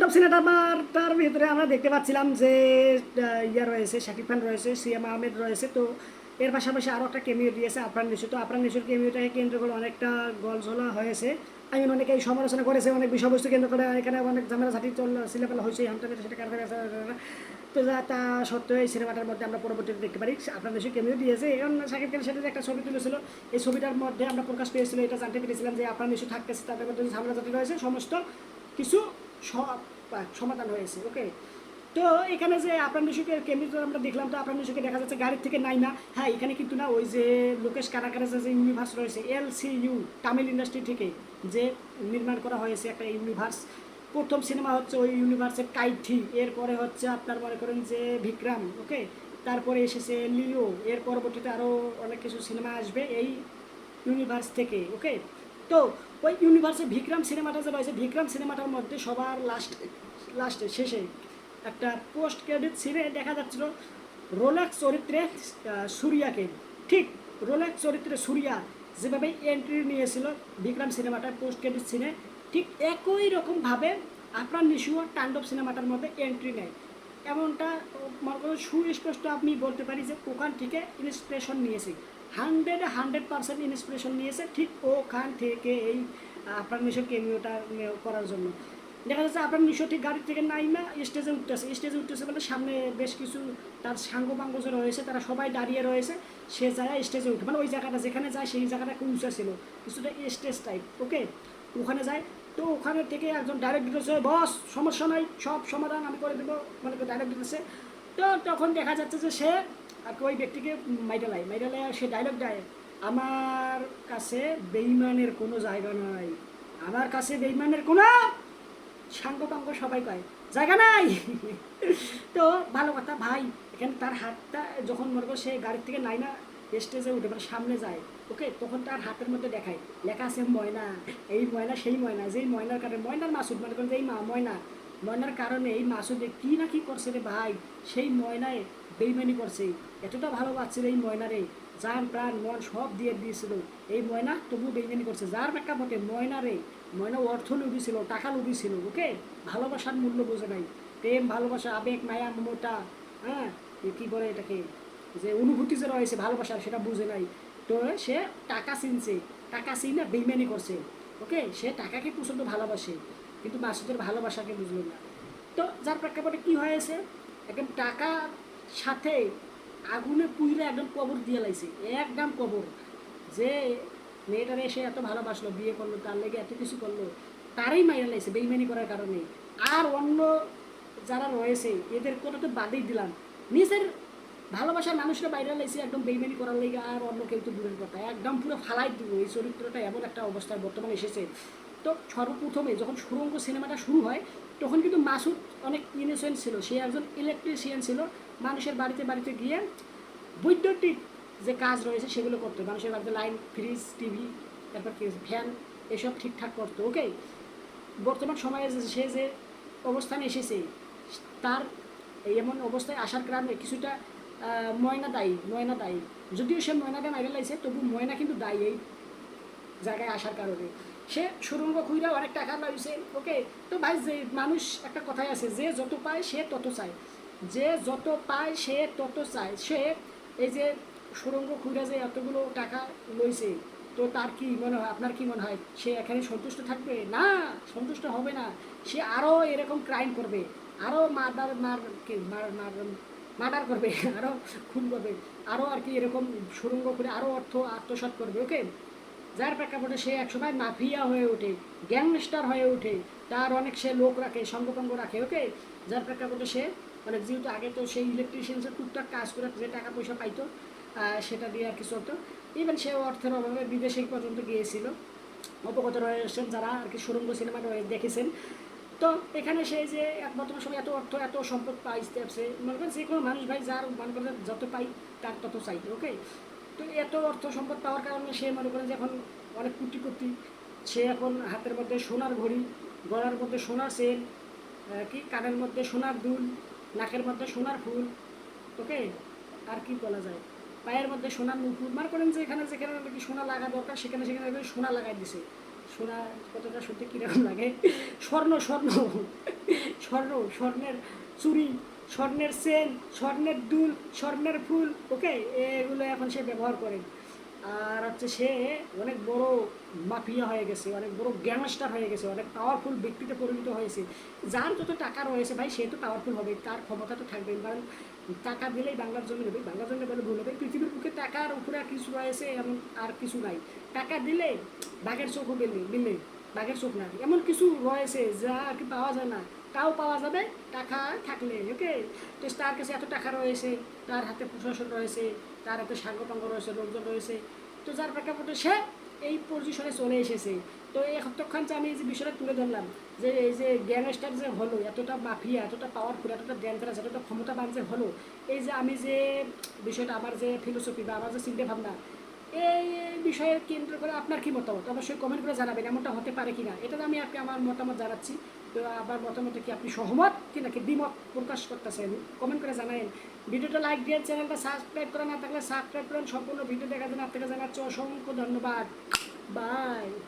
তাণ্ডব সিনেমাটার ভিতরে আমরা দেখতে পাচ্ছিলাম যে ইয়া রয়েছে শাকিব খান রয়েছে সিএম আহমেদ রয়েছে। তো এর পাশাপাশি আরও একটা কেমিও দিয়েছে আফরান নিশু তো আফরান নিশুর কেমিওটাকে কেন্দ্র করে অনেকটা গলঝোলা হয়েছে। আই মিন অনেকে এই সমালোচনা করেছে অনেক বিষয়বস্তু কেন্দ্র করে। এখানে অনেক ঝামেলা ঝাঁটি চল, সিলেবেলা হয়েছে হামটা সেটা কারণে তো যা, তা সত্ত্বেও এই সিনেমাটার মধ্যে আমরা পরবর্তীতে দেখতে পারি। আপনার দেশে কেমিও দিয়েছে। এবং শাকিব খানের সাথে একটা ছবি তুলেছিল, এই ছবিটার মধ্যে আমরা প্রকাশ পেয়েছিল এটা জানতে পেরেছিলাম যে আপনার নিশু থাকতেছে, তাদের মধ্যে ঝামেলা জাতি রয়েছে, সমস্ত কিছু স- সমাধান হয়েছে ওকে তো এখানে যে আপনার নিশুকে কেমিতে আমরা দেখলাম, তো আপনার নিশুকে দেখা যাচ্ছে গাড়ির থেকে নাই না। হ্যাঁ এখানে কিন্তু না, ওই যে লোকেশ কারাকারের যে ইউনিভার্স রয়েছে, L C U, Tamil industry থেকে যে নির্মাণ করা হয়েছে একটা ইউনিভার্স প্রথম সিনেমা হচ্ছে ওই ইউনিভার্সের কাইঠি, এরপরে হচ্ছে আপনার মনে করেন যে বিক্রম ওকে তারপরে এসেছে লিও, এর পরবর্তীতে আরও অনেক কিছু সিনেমা আসবে এই ইউনিভার্স থেকে ওকে তো ওই ইউনিভার্সে বিক্রম সিনেমাটা যে রয়েছে বিক্রম সিনেমাটার মধ্যে সবার লাস্ট লাস্টে শেষে একটা পোস্ট ক্রেডিট সিনে দেখা যাচ্ছিল রোলেক্স চরিত্রে সূর্যাকে। ঠিক রোলেক্স চরিত্রে সূর্যা যেভাবে এন্ট্রি নিয়েছিল বিক্রম সিনেমাটার পোস্ট ক্রেডিট সিনে ঠিক একই রকমভাবে আপনার নিশুয়া তাণ্ডব সিনেমাটার মধ্যে এন্ট্রি নেয়। এমনটা, মনে করো, সুস্পষ্ট আমি বলতে পারি যে ওখান থেকে ইন্সপিরেশন নিয়েছি। হান্ড্রেড হান্ড্রেড পার্সেন্ট ইন্সপিরেশন নিয়েছে ঠিক ওখান থেকে এই আপনার নিশো কেমিওটা করার জন্য। দেখা যাচ্ছে আপনার নিশো ঠিক গাড়ি থেকে নাই না স্টেজে উঠতেছে। স্টেজে উঠতেছে বলে সামনে বেশ কিছু তার সাঙ্গ পাঙ্গ যে রয়েছে, তারা সবাই দাঁড়িয়ে রয়েছে। সে যায় স্টেজে উঠে। মানে ওই জায়গাটা, যেখানে যায় সেই জায়গাটা একটু উঁচা ছিল। কিছুটা স্টেজ টাইপ ওকে ওখানে যায় তো ওখানে থেকে একজন ডাইরেক্ট দিতেছে বস, সমস্যা নাই, সব সমাধান আমি করে দেবো। মানে ডাইরেক্ট দিতেছে তো তখন দেখা যাচ্ছে যে সে ওই ব্যক্তিকে মাইডালাই মাইডালাই সে ডায়লগ দেয়, আমার কাছে বেইমানের কোনো জায়গা নাই, আমার কাছে বেইমানের কোনো সাঙ্গ পাঙ্গ সবাই পায়, জায়গা নাই। তো ভালো কথা, ভাই, এখানে তার হাতটা যখন মনে সে গাড়ির থেকে নাই না স্টেজে উঠে মানে সামনে যায়, ওকে? তখন তার হাতের মধ্যে দেখায়, লেখা আছে ময়না, এই ময়না, সেই ময়না, যেই ময়নার কারণে, ময়নার মাসুদ, মনে করেন এই মা, ময়না, ময়নার কারণে এই মাসুদে কি না কি করছে রে ভাই? সেই ময়নায় বেইমানি করছে, এতটা ভালোবাসছে এই ময়নারে জান প্রাণ, মন সব দিয়ে দিয়েছিল। এই ময়না তবু বেইমানি করছে, যার প্রেক্ষাপটে ময়না রে, ময়না অর্থ লোভী ছিল, টাকা লোভী ছিল, ওকে? ভালোবাসার মূল্য বোঝে নাই, প্রেম, ভালোবাসা, আবেগ, মায়া, মমতা হ্যাঁ? কি বলে এটাকে? যে অনুভূতি যে রয়েছে ভালোবাসার সেটা বুঝে নাই। তো সে টাকা চিনছে, টাকা চিনে বেইমানি করছে, ওকে? সে টাকাকে প্রচণ্ড ভালোবাসে, কিন্তু মাসুদের ভালোবাসাকে বুঝলো না। তো যার প্রেক্ষাপটে কি হয়েছে, একদম টাকা সাথে আগুনে পুইরে একদম কবর দিয়ে লাইছে, একদম কবর। যে মেয়েটারে সে এত ভালোবাসলো, বিয়ে করল, তার লেগে এত কিছু করল, তারই মাইরা লাইছে বেইমানি করার কারণে। আর অন্য যারা রয়েছে এদের কথা তো বাদেই দিলাম। নিজের ভালোবাসার মানুষরা বাইরে লাইছে, একদম বেইমানি করার লেগে আর অন্য কেউ তো দূরের কথা। একদম পুরো ফালাই দিব। এই চরিত্রটা এমন একটা অবস্থায় বর্তমানে এসেছে। তো সর্বপ্রথমে যখন সুরঙ্গ সিনেমাটা শুরু হয়, তখন কিন্তু মাসুদ অনেক ইনোসেন্ট ছিল। সে একজন ইলেকট্রিশিয়ান ছিল। মানুষের বাড়িতে বাড়িতে গিয়ে বৈদ্যুতিক যে কাজ রয়েছে, সেগুলো করতো। মানুষের বাড়িতে লাইন ফ্রিজ টিভি তারপর ফ্যান এসব ঠিকঠাক করতো ওকে বর্তমান সময়ে সে যে অবস্থানে এসেছে, তার এমন অবস্থায় আসার কারণে কিছুটা ময়না দায়ী ময়না দায়ী যদিও সে ময়নাকে মাইরে লাইছে তবু ময়না কিন্তু দায়ী এই জায়গায় আসার কারণে। সে সুরঙ্গ খুঁড়ে অনেক টাকা লাগছে ওকে? তো ভাই, যে মানুষ একটা কথাই আছে, যে যত পায় সে তত চায়। যে যত পায় সে তত চায়। সে এই যে সুরঙ্গ খুঁড়ে যে এতগুলো টাকা লইছে, তো তার কি মনে হয়, আপনার কি মনে হয়, সে এখানে সন্তুষ্ট থাকবে? না, সন্তুষ্ট হবে না। সে আরও এরকম ক্রাইম করবে। আরও মার্ডার মার মার মার মার্ডার করবে আরও খুন করবে আরও আর কি এরকম সুরঙ্গ করে আরও অর্থ আত্মসাৎ করবে ওকে যার প্রেক্ষাপটে সে একসময় মাফিয়া হয়ে ওঠে, গ্যাংস্টার হয়ে ওঠে, তার অনেক সে লোক রাখে সঙ্গপঙ্গ রাখে ওকে যার প্রেক্ষাপটে সে মানে যেহেতু আগে তো সেই ইলেকট্রিশিয়ানসের টুকটাক কাজ করে যে টাকা পয়সা পাইতো সেটা দিয়ে আর কি চলতো। ইভেন সে অর্থের অভাবে বিদেশে পর্যন্ত গিয়েছিল। অবগত রয়েছেন যারা আর কি সুরঙ্গ সিনেমাটা দেখেছেন। তো এখানে সে যে এক বর্তমান সময় এত অর্থ, এত সম্পদ পাইতে আছে মনে করেন যে কোনো মানুষ ভাই যার মনে করেন যত পাই তার তত চাই ওকে তো এত অর্থ সম্পদ পাওয়ার কারণে সে মনে করেন যে এখন অনেক কুটি কুটি সে এখন হাতের মধ্যে সোনার ঘড়ি, গলার মধ্যে সোনার সেল কি কানের মধ্যে সোনার দুল, নাকের মধ্যে সোনার ফুল ওকে আর কি বলা যায়? পায়ের মধ্যে সোনার নুপুর, মনে করেন যে এখানে যেখানে নাকি সোনা লাগা দরকার, সেখানে সেখানে সোনা লাগাই দিছে। সোনা কতটা সত্যি কীরকম লাগে? স্বর্ণ স্বর্ণ। স্বর্ণ, স্বর্ণের চুরি স্বর্ণের সেন, স্বর্ণের দুল, স্বর্ণের ফুল ওকে এগুলো এখন সে ব্যবহার করে। আর হচ্ছে সে অনেক বড় মাফিয়া হয়ে গেছে, অনেক বড় গ্যাংস্টার হয়ে গেছে, অনেক পাওয়ারফুল ব্যক্তিতে পরিণত হয়েছে। যার যত টাকা রয়েছে ভাই, সে তো পাওয়ারফুল হবে তার ক্ষমতা তো থাকবেই। কারণ টাকা দিলেই বাংলার জমি নেবে, বাংলার জমি বলে ভুল হবে। পৃথিবীর বুকে টাকার উপরে আর কিছু রয়েছে, এমন আর কিছু নাই। টাকা দিলে বাঘের চোখও বিললে বিললে বাঘের চোখ না এমন কিছু রয়েছে যা আর কি পাওয়া যায় না। তাও পাওয়া যাবে টাকা থাকলে ওকে তো তার কাছে এত টাকা রয়েছে, তার হাতে প্রশাসন রয়েছে, তার হাতে সাঙ্গপাঙ্গ রয়েছে, লোকজন রয়েছে। তো যার প্রেক্ষাপটে সে এই পজিশনে চলে এসেছে। তো এই এতক্ষণ যে আমি যে বিষয়টা তুলে ধরলাম, যে এই যে গ্যাংস্টার যে হলো, এতটা মাফিয়া এতটা পাওয়ারফুল এতটা ড্যান্সারাস এতটা ক্ষমতাবান যে হলো, এই যে আমি যে বিষয়টা, আমার যে ফিলোসফি বা আমার যে চিন্তা ভাবনা, এই বিষয়ে কেন্দ্র করে আপনার কি মতামত? অবশ্যই কমেন্ট করে জানাবেন, এমনটা হতে পারে কিনা? এটা আমি আপনি আমার মতামত জানাচ্ছি। আবার মতামতে কি আপনি সহমত কি নাকি দ্বিমত প্রকাশ করতেছেন? কমেন্ট করে জানাইন ভিডিওটা লাইক দিয়ে চ্যানেলটা সাবস্ক্রাইব করা না থাকলে সাবস্ক্রাইব করেন। সম্পূর্ণ ভিডিও দেখার জন্য আপনাকে জানাচ্ছি অসংখ্য ধন্যবাদ। বাই